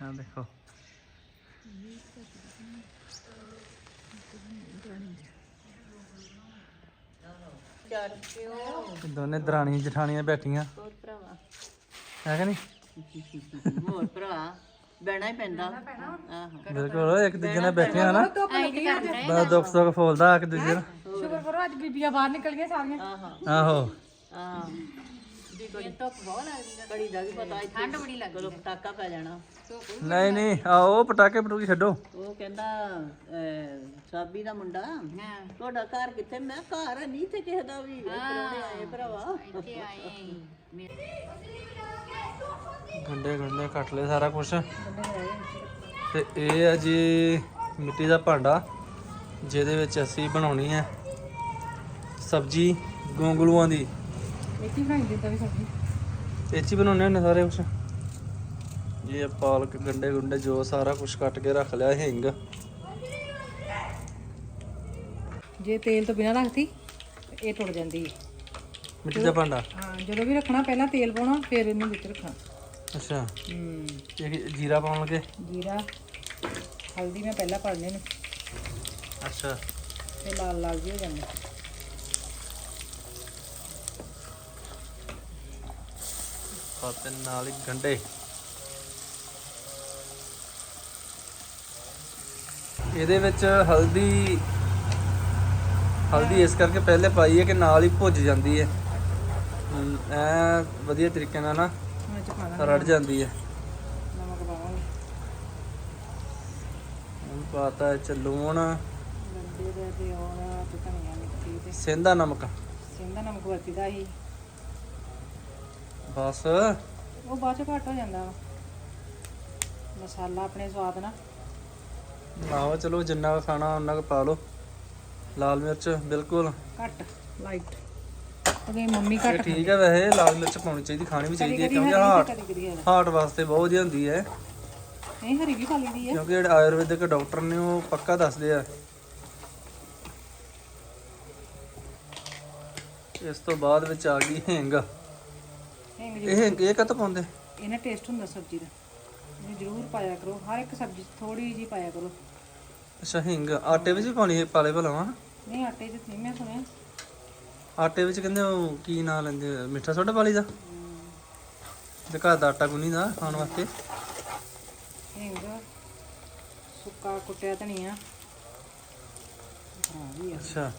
ਹਾਂ ਦੇਖੋ ਇਹ ਦੋਨੇ ਦਰਾਣੀ ਜਠਾਣੀਆਂ ਬੈਠੀਆਂ। ਹੋਰ ਭਰਾਵਾ। ਹੈ ਕਿ ਨਹੀਂ? ਹੋਰ ਭਰਾ ਬਹਿਣਾ ਹੀ ਪੈਂਦਾ। ਆਹੋ। ਬਿਲਕੁਲ ਇੱਕ ਦੂਜੇ ਨਾਲ ਬੈਠੀਆਂ ਹਨਾ ਧੁੱਪ ਲੱਗੀ ਅੱਜ ਬੜਾ ਦੁੱਖ ਸੁੱਖ ਫੋਲਦਾ ਇੱਕ ਦੂਜੇ ਨਾਲ। ਸ਼ੁਕਰ ਕਰੋ ਅੱਜ ਬੀਬੀਆਂ ਬਾਹਰ ਨਿਕਲ ਗਈਆਂ ਸਾਰੀਆਂ। ਆਹੋ। ਆਹੋ। ਆਹ। ਦੀ ਕੋਈ ਧੁੱਪ ਬਹੁਤ ਲੱਗਦੀ। ਹੈ ਬੜੀ ਦਾ ਵੀ ਪਤਾ ਇੱਥੇ ਠੰਡ ਬੜੀ ਲੱਗਦੀ ਕੋਲ ਪਟਾਕਾ ਪੈ ਜਾਣਾ। ਨਹੀਂ ਨਹੀਂ ਆ ਉਹ ਪਟਾਕੇ ਪਟੂਕੇ ਛੱਡੋ। ਉਹ ਕਹਿੰਦਾ ਅਹ, ਸਾਬੀ ਦਾ ਮੁੰਡਾ ਤੁਹਾਡਾ ਘਰ ਕਿੱਥੇ? ਮੈਂ ਕਿਹਾ, ਘਰ ਨਹੀਂ ਤੇ ਕਿਸੇ ਦਾ ਵੀ। ਪਰੌਣੇ ਆਏ ਭਰਾਵਾ। ਗੰਡੇ ਗੰਡੇ ਕੱਟ ਲਏ ਸਾਰਾ ਕੁਝ ਤੇ ਇਹ ਹੈ ਜੀ ਮਿੱਟੀ ਦਾ ਭਾਂਡਾ ਜਿਹਦੇ ਵਿੱਚ ਅਸੀਂ ਬਣਾਉਣੀ ਹੈ ਸਬਜੀ ਗੋਂਗਲੂਆਂ ਦੀ। ਮੇਥੀ ਬਣਾਈ ਦਿੱਤਾ ਵੀ ਸਬਜ਼ੀ। ਹੀ ਬਣਾਉਣੇ ਹੁੰਦੇ ਸਾਰੇ ਕੁਝ ਇਹ ਪਾਲਕ ਗੰਡੇ ਗੁੰਡੇ ਜੋ ਸਾਰਾ ਕੁਝ ਕੱਟ ਕੇ ਰੱਖ ਲਿਆ ਹਿੰਗ। ਜੇ ਤੇਲ ਤੋਂ ਬਿਨਾਂ ਰੱਖਤੀ ਤੇ ਇਹ ਟੁੱਟ ਜਾਂਦੀ ਹੈ। ਮਿੱਟੀ ਦਾ ਭਾਂਡਾ? ਹਾਂ ਜਦੋਂ ਵੀ ਰੱਖਣਾ ਪਹਿਲਾਂ ਤੇਲ ਪਾਉਣਾ ਫਿਰ ਇਹਨੂੰ ਵਿੱਚ ਰੱਖਣਾ। ਅੱਛਾ। ਹੂੰ। ਇਹ ਜੀਰਾ ਪਾਉਣ ਲੱਗੇ? ਜੀਰਾ। ਹਲਦੀ ਮੈਂ ਪਹਿਲਾਂ ਪਾ ਲੈਣੀ ਅੱਛਾ। ਤੇ ਲਾਲ ਲਾਲ ਜੀ ਹੋ ਜਾਂਦੇ ਔਰ ਤੇ ਨਾਲ ਹੀ ਗੰਡੇ ਇਹਦੇ ਵਿੱਚ ਹਲਦੀ ਹਲਦੀ ਇਸ ਕਰਕੇ ਪਹਿਲੇ ਪਾਈ ਹੈ ਕਿ ਨਾਲ ਹੀ ਭੁੱਜ ਜਾਂਦੀ ਹੈ ਐ ਵਧੀਆ ਤਰੀਕੇ ਨਾਲ ਨਾ। ਹੁਣ ਇਹ ਚ ਪਾਣਾ ਰੜ ਜਾਂਦੀ ਹੈ ਨਮਕ ਪਾਵਾਂਗੇ। ਹੁਣ ਪਾਤਾ ਇਹ ਚ ਲੂਣ ਗੰਡੇ ਦੇ ਤੇ ਔਰ ਤੇ ਧਨੀਆ ਮਿੱਠੀ ਤੇ। ਸਿੰਧਾ ਨਮਕ। ਸਿੰਦਾ ਨਮਕ ਵਰਤੀਦਾ ਸੀ। ਬਸ। ਉਹ ਬਾਅਦ ਚ ਘੱਟ ਹੋ ਜਾਂਦਾ। ਵਾ ਮਸਾਲਾ ਆਪਣੇ ਸਵਾਦ ਨਾਲ। ਆਹੋ ਚਲੋ ਜਿੰਨਾ ਕੁ ਖਾਣਾ ਉਹਨਾਂ ਕੁ ਪਾ ਲਓ। ਲਾਲ ਮਿਰਚ ਬਿਲਕੁਲ। ਘੱਟ ਲਾਈਟ ਉਹਦੀ ਮੰਮੀ ਇਹ ਘੱਟ ਠੀਕ ਹੈ ਵੈਸੇ ਲਾਲ ਮਿਰਚ ਪਾਉਣੀ ਚਾਹੀਦੀ ਖਾਣੀ ਵੀ ਚਾਹੀਦੀ ਹੈ ਕਿਉਂਕਿ ਹਾਰਟ ਹਾਰਟ ਵਾਸਤੇ ਬਹੁਤ ਵਧੀਆ ਹੁੰਦੀ ਹੈ। ਨਹੀਂ ਹਰੀ ਵੀ ਖਾ ਲਈਦੀ ਹੈ। ਕਿਉਂਕਿ ਜਿਹੜੇ ਆਯੁਰਵੈਦਿਕ ਡਾਕਟਰ ਨੇ ਉਹ ਪੱਕਾ ਦੱਸਦੇ ਆ। ਇਸ ਤੋਂ ਬਾਅਦ ਵਿੱਚ ਆ ਗਈ ਹਿੰਗ। ਹਿੰਗ ਇਹ ਹਿੰਗ ਇਹ ਕਦ ਪਾਉਂਦੇ? ਇਹਨਾਂ ਟੇਸਟ ਹੁੰਦਾ ਸਬਜ਼ੀ ਦਾ। ਇਹਨੂੰ ਜ਼ਰੂਰ ਪਾਇਆ ਕਰੋ। ਹਰ ਇੱਕ ਸਬਜ਼ੀ ਥੋੜੀ ਜੀ ਪਾਇਆ ਕਰੋ। ਅੱਛਾ ਹਿੰਗ। ਆਟੇ ਵਿੱਚ ਹੈ ਪਾਲੇ ਭਲਾ ਵਾ? ਨਹੀਂ ਆਟੇ 'ਚ ਨਹੀਂ ਮੈਂ ਸੁਣਿਆ। ਆਟੇ ਵਿੱਚ ਕਹਿੰਦੇ ਉਹ ਕੀ ਨਾਂ ਲੈਂਦੇ ਆ, ਮਿੱਠਾ ਸੋਡਾ ਪਾਲੀ ਦਾ ਤੇ ਘਰ ਦਾ ਆਟਾ ਗੁੰਨੀ ਦਾ ਖਾਣ ਵਾਸਤੇ? ਹਿੰਗ ਸੁੱਕਾ ਕੁੱਟਿਆ ਧਨੀਆ ਹਾਂ ਵੀ ਆ। ਅੱਛਾ।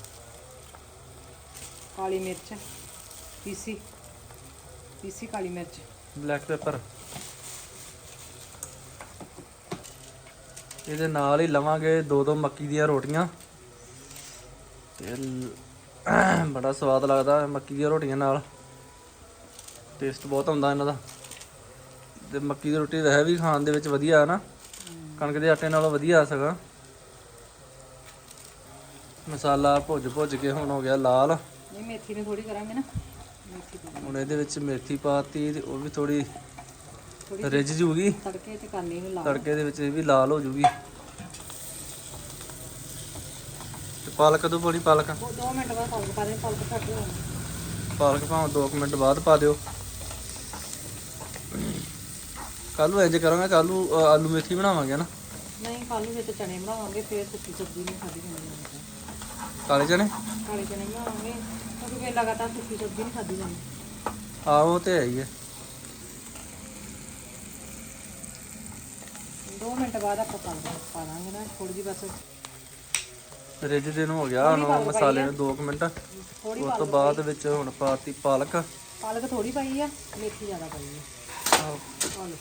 ਕਾਲੀ ਮਿਰਚ ਪੀਸੀ ਪੀਸੀ ਕਾਲੀ ਮਿਰਚ। Black pepper. ਇਹਦੇ ਨਾਲ ਹੀ ਲਵਾਂਗੇ ਦੋ ਦੋ ਮੱਕੀ ਦੀਆਂ ਰੋਟੀਆਂ। ਤੇ ਲ- ਬੜਾ ਸਵਾਦ ਲੱਗਦਾ ਮੱਕੀ ਦੀਆਂ ਰੋਟੀਆਂ ਨਾਲ। ਟੇਸਟ ਬਹੁਤ ਆਉਂਦਾ ਇਹਨਾਂ ਦਾ। ਤੇ ਮੱਕੀ ਦੀ ਰੋਟੀ ਵੈਸੇ ਵੀ ਖਾਣ ਦੇ ਵਿੱਚ ਵਧੀਆ ਹੈ ਨਾ। ਕਣਕ ਦੇ ਆਟੇ ਨਾਲੋਂ ਵਧੀਆ ਆ ਸਗਾ। ਮਸਾਲਾ ਭੁੱਜ ਭੁੱਜ ਕੇ ਹੁਣ ਹੋ ਗਿਆ ਲਾਲ। ਨਹੀਂ ਮੇਥੀ ਨੂੰ ਥੋੜੀ ਕਰਾਂਗੇ ਨਾ। ਮੇਥੀ ਹੁਣ ਇਹਦੇ ਵਿੱਚ ਮੇਥੀ ਪਾਤੀ ਤੇ ਉਹ ਵੀ ਥੋੜੀ ਥੋੜੀ ਰਿੱਝ ਜੂਗੀ। ਤੜਕੇ ਤੇ ਕਰਨੀ ਨੂੰ ਲਾ ਤੜਕੇ ਦੇ ਵਿੱਚ ਇਹ ਵੀ ਲਾਲ ਹੋ ਜੂਗੀ ਤੇ ਪਾਲਕ ਕਦੋਂ ਪਾਣੀ ਪਾਲਕ? ਉਹ 2 ਮਿੰਟ ਬਾਅਦ ਪਾਲਕ ਪਾ ਦੇ ਪਾਲਕ ਘੱਟ ਹੋਣਾ ਪਾਲਕ ਭਾਵੇਂ 2 ਮਿੰਟ ਬਾਅਦ ਪਾ ਦਿਓ। ਕੱਲ ਨੂੰ ਇੰਜ ਕਰਾਂਗੇ ਕੱਲ ਨੂੰ ਅ, ਆਲੂ ਮੇਥੀ ਬਣਾਵਾਂਗੇ ਨਾ? ਨਹੀਂ ਕੱਲ ਨੂੰ ਵਿੱਚ ਚਣੇ ਬਣਾਵਾਂਗੇ ਫੇਰ ਸੁੱਕੀ ਸਬਜ਼ੀ ਨਹੀਂ ਖਾਦੀ ਜਾਂਦੀ ਕਾਲੇ ਚਨੇ? ਕਾਲੇ ਚਣੇ ਬਣਾਵਾਂਗੇ ਕਿਉਂਕਿ ਫੇਰ ਲਗਾਤਾਰ ਸੁੱਕੀ ਸਬਜ਼ੀ ਨਹੀਂ ਖਾਦੀ ਜਾਂਦੀ। ਆਹੋ ਉਹ ਤੇ ਹੈ ਹੀ ਹੈ। 2 ਮਿੰਟ ਬਾਅਦ ਆਪਾਂ ਪਾ ਦਾਂਗੇ ਪਾ ਦਾਂਗੇ ਨਾ ਥੋੜੀ ਜਿਹੀ ਬਸ। ਰਿੱਝ ਦੇ ਨੂੰ ਹੋ ਗਿਆ ਹੁਣ ਉਹ ਮਸਾਲੇ ਨੂੰ 2 ਮਿੰਟ। ਥੋੜੀ ਉਸ ਤੋਂ ਬਾਅਦ ਵਿੱਚ ਹੁਣ ਪਾਤੀ ਪਾਲਕ। ਪਾਲਕ ਥੋੜੀ ਪਾਈ ਆ ਮੇਥੀ ਜ਼ਿਆਦਾ ਪਾਈ ਆ। ਆਹੋ। ਆ ਲਓ।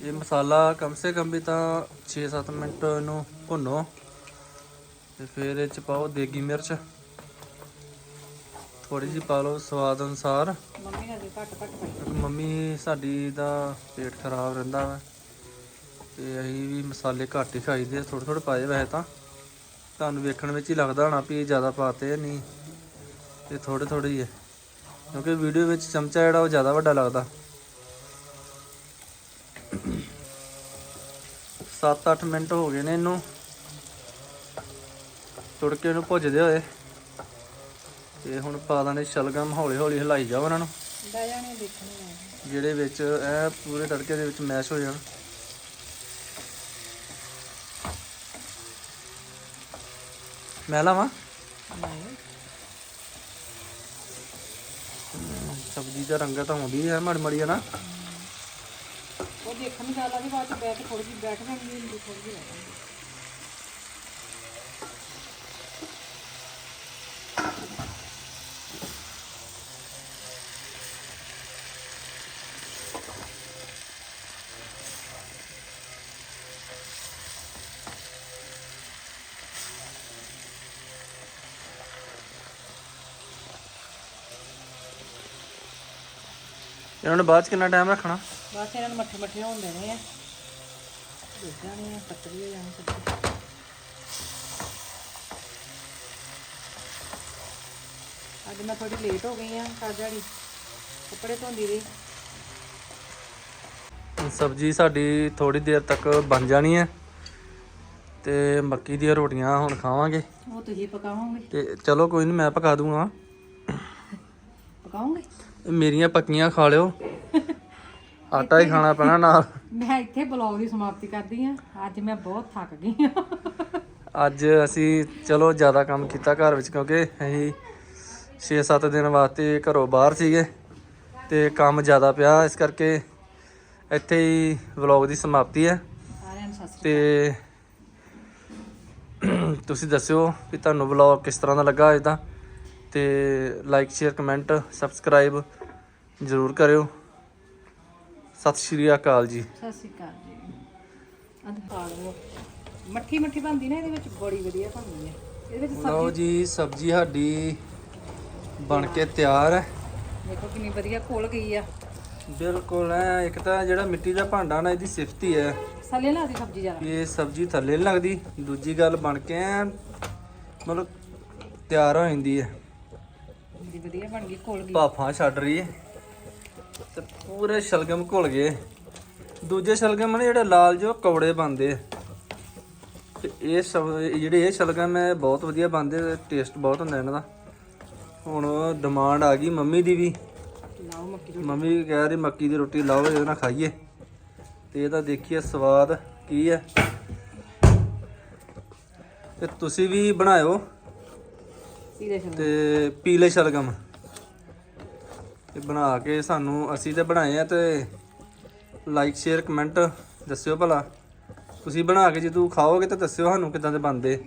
ਇਹ ਮਸਾਲਾ ਕਮ ਸੇ ਕਮ ਵੀ ਤਾਂ 6-7 ਮਿੰਟ ਇਹਨੂੰ ਭੁੰਨੋ। ਤੇ ਫਿਰ ਇਹ ਚ ਪਾਓ ਦੇਗੀ ਮਿਰਚ। ਥੋੜੀ ਜਿਹੀ ਪਾ ਲਓ ਸਵਾਦ ਅਨੁਸਾਰ। ਮੰਮੀ ਨੇ ਤੇ ਘੱਟ ਘੱਟ ਪਾਈ ਕਿਉਂਕਿ ਮੰਮੀ ਸਾਡੀ ਦਾ ਪੇਟ ਖਰਾਬ ਰਹਿੰਦਾ ਵਾ। ਤੇ ਅਸੀਂ ਵੀ ਮਸਾਲੇ ਘੱਟ ਹੀ ਖਾਈਦੇ ਥੋੜੇ ਥੋੜੇ ਪਾਏ ਵੈਸੇ ਤਾਂ। ਤੁਹਾਨੂੰ ਵੇਖਣ ਵਿੱਚ ਹੀ ਲੱਗਦਾ ਹੋਣਾ ਵੀ ਇਹ ਜ਼ਿਆਦਾ ਪਾਤੇ ਨਹੀਂ। ਇਹ ਥੋੜੇ ਥੋੜੇ ਹੀ ਹੈ ਕਿਉਂਕਿ ਵੀਡੀਓ ਵਿੱਚ ਚਮਚਾ ਜਿਹੜਾ ਉਹ ਜ਼ਿਆਦਾ ਵੱਡਾ ਲੱਗਦਾ। 7-8 ਮਿੰਟ ਹੋ ਗਏ ਨੇ ਇਹਨੂੰ। ਤੁੜਕੇ ਨੂੰ ਭੁੱਜਦੇ ਹੋਏ। ਤੇ ਹੁਣ ਪਾ ਦਾਂਗੇ ਸ਼ਲਗਮ ਹੌਲੀ ਹੌਲੀ ਹਿਲਾਈ ਜਾਓ ਉਹਨਾਂ ਨੂੰ। ਬਹਿ ਜਾਣੇ ਦੇਖਣੇ ਆ। ਜਿਹੜੇ ਵਿੱਚ ਇਹ ਪੂਰੇ ਤੜਕੇ ਦੇ ਵਿੱਚ ਮੈਸ਼ ਹੋ ਜਾਣ। ਮੈਂ ਲਾਵਾਂ? ਨਹੀਂ। ਸਬਜ਼ੀ ਦਾ ਰੰਗਤ ਆਉਂਦੀ ਹੈ ਮੜ ਮੜੀ ਨਾ ਉਹ ਦੇਖਣ ਨੂੰ ਜ਼ਿਆਦਾ ਨਹੀਂ ਬਾਅਦ ਚ ਬੈਠ ਥੋੜੀ ਜਿਹੀ ਬੈਠ ਜਾਂਦੀ ਹੁੰਦੀ ਥੋੜੀ ਜਿਹੀ ਰਹਿ ਜਾਂਦੀ। ਇਹਨਾਂ ਨੂੰ ਬਾਅਦ ਚ ਕਿੰਨਾ ਟਾਈਮ ਰੱਖਣਾ? ਬਸ ਇਹਨਾਂ ਨੂੰ ਮੱਠੇ ਮੱਠੇ ਹੋਣ ਦੇਣੇ ਆ। ਜਾਣੇ ਆ ਪੱਤਰੀ ਹੋ ਜਾਣੀ ਸਬਜ਼ੀ ਅੱਜ ਮੈਂ ਥੋੜੀ ਲੇਟ ਹੋ ਗਈ ਆ ਸਾਰੀ ਦਿਹਾੜੀ। ਕੱਪੜੇ ਧੋਂਦੀ ਰਹੀ। ਸਬਜ਼ੀ ਸਾਡੀ ਥੋੜੀ ਦੇਰ ਤੱਕ ਬਣ ਜਾਣੀ ਹੈ ਤੇ ਮੱਕੀ ਦੀਆਂ ਰੋਟੀਆਂ ਹੁਣ ਖਾਵਾਂਗੇ। ਉਹ ਤੁਸੀਂ ਪਕਾਓਗੇ। ਤੇ ਚਲੋ ਕੋਈ ਨਹੀਂ ਮੈਂ ਪਕਾ ਦੂੰਗਾ। ਮੇਰੀਆਂ ਪੱਕੀਆਂ ਖਾ ਲਿਓ। ਆਟਾ ਹੀ ਖਾਣਾ ਪੈਣਾ ਨਾਲ। ਮੈਂ ਇੱਥੇ ਬਲੌਗ ਦੀ ਸਮਾਪਤੀ ਕਰਦੀ ਆ। ਅੱਜ ਮੈਂ ਬਹੁਤ ਥੱਕ ਗਈ ਆ। ਅੱਜ ਅਸੀਂ ਚਲੋ ਜ਼ਿਆਦਾ ਕੰਮ ਕੀਤਾ ਘਰ ਵਿੱਚ ਕਿਉਂਕਿ ਅਸੀਂ 6-7 ਦਿਨ ਵਾਸਤੇ ਘਰੋਂ ਬਾਹਰ ਸੀਗੇ ਤੇ ਕੰਮ ਜ਼ਿਆਦਾ ਪਿਆ। ਇਸ ਕਰਕੇ ਇੱਥੇ ਹੀ ਵਲੌਗ ਦੀ ਸਮਾਪਤੀ ਹੈ। ਤੇ ਤੁਸੀਂ ਦੱਸਿਓ ਕਿ ਤੁਹਾਨੂੰ ਵਲੌਗ ਕਿਸ ਤਰ੍ਹਾਂ ਦਾ ਲੱਗਾ ਅੱਜ ਦਾ। ਤੇ ਲਾਈਕ ਸ਼ੇਅਰ ਕਮੈਂਟ ਸਬਸਕ੍ਰਾਈਬ ਜ਼ਰੂਰ ਕਰਿਓ। ਸਤਿ ਸ਼੍ਰੀ ਅਕਾਲ ਜੀ। ਸਤਿ ਸ਼੍ਰੀ ਅਕਾਲ ਜੀ। ਲਓ ਮੱਠੀ ਮੱਠੀ ਬਣਦੀ ਨਾ ਇਹਦੇ ਵਿੱਚ ਬੜੀ ਵਧੀਆ ਬਣਦੀ ਹੈ ਇਹਦੇ ਵਿੱਚ ਲਓ ਜੀ ਸਬਜ਼ੀ ਸਾਡੀ ਬਣ ਕੇ ਤਿਆਰ ਹੈ। ਦੇਖੋ ਕਿੰਨੀ ਵਧੀਆ ਘੁਲ ਗਈ ਆ। ਬਿਲਕੁਲ ਐ ਇੱਕ ਤਾਂ ਜਿਹੜਾ ਮਿੱਟੀ ਦਾ ਭਾਂਡਾ ਨਾ ਇਹਦੀ ਸਿਫਤ ਹੀ ਹੈ। ਸਲੇ ਲਾ ਦੀ ਸਬਜ਼ੀ ਵੀ ਇਹ ਸਬਜ਼ੀ ਥੱਲੇ ਨਹੀਂ ਲੱਗਦੀ ਦੂਜੀ ਗੱਲ ਬਣ ਕੇ ਐ ਮਤਲਬ ਤਿਆਰ ਹੋ ਜਾਂਦੀ ਹੈ। ਦੀ ਵਧੀਆ ਬਣ ਗਈ ਕੋਲ ਗਈ। ਭਾਫਾਂ ਛੱਡ ਰਹੀ ਹੈ। ਤੇ ਪੂਰੇ ਸ਼ਲਗਮ ਘੁਲ ਗਏ। ਦੂਜੇ ਸ਼ਲਗਮ ਨੇ ਜਿਹੜੇ ਲਾਲ ਜੋ ਕੌੜੇ ਬਣਦੇ। ਆ ਤੇ ਇਹ ਜਿਹੜੇ ਇਹ ਸ਼ਲਗਮ ਹੈ ਬਹੁਤ ਵਧੀਆ ਬਣਦੇ ਟੇਸਟ ਬਹੁਤ ਹੁੰਦਾ ਇਹਨਾਂ ਦਾ। ਹੁਣ ਡਿਮਾਂਡ ਆ ਗਈ ਮੰਮੀ ਦੀ ਵੀ। ਲਾਓ ਮੱਕੀ ਮੰਮੀ ਕਹਿ ਰਹੀ ਮੱਕੀ ਦੀ ਰੋਟੀ ਲਾਓ ਇਹਦੇ ਨਾਲ ਖਾਈਏ। ਤੇ ਇਹਦਾ ਦੇਖੀਏ ਸਵਾਦ ਕੀ ਹੈ। ਤੇ ਤੁਸੀਂ ਵੀ ਬਣਾਇਓ। ਤੇ ਪੀਲੇ ਸ਼ਲਗਮ। ਤੇ ਬਣਾ ਕੇ ਸਾਨੂੰ ਅਸੀਂ ਤੇ ਬਣਾਏ ਆ ਤੇ ਲਾਈਕ ਸ਼ੇਅਰ ਕਮੈਂਟ ਦੱਸਿਓ ਭਲਾ। ਤੁਸੀਂ ਬਣਾ ਕੇ ਜਦੋਂ ਖਾਓਗੇ ਤਾਂ ਦੱਸਿਓ ਸਾਨੂੰ ਕਿਦਾਂ ਦੇ ਬਣਦੇ।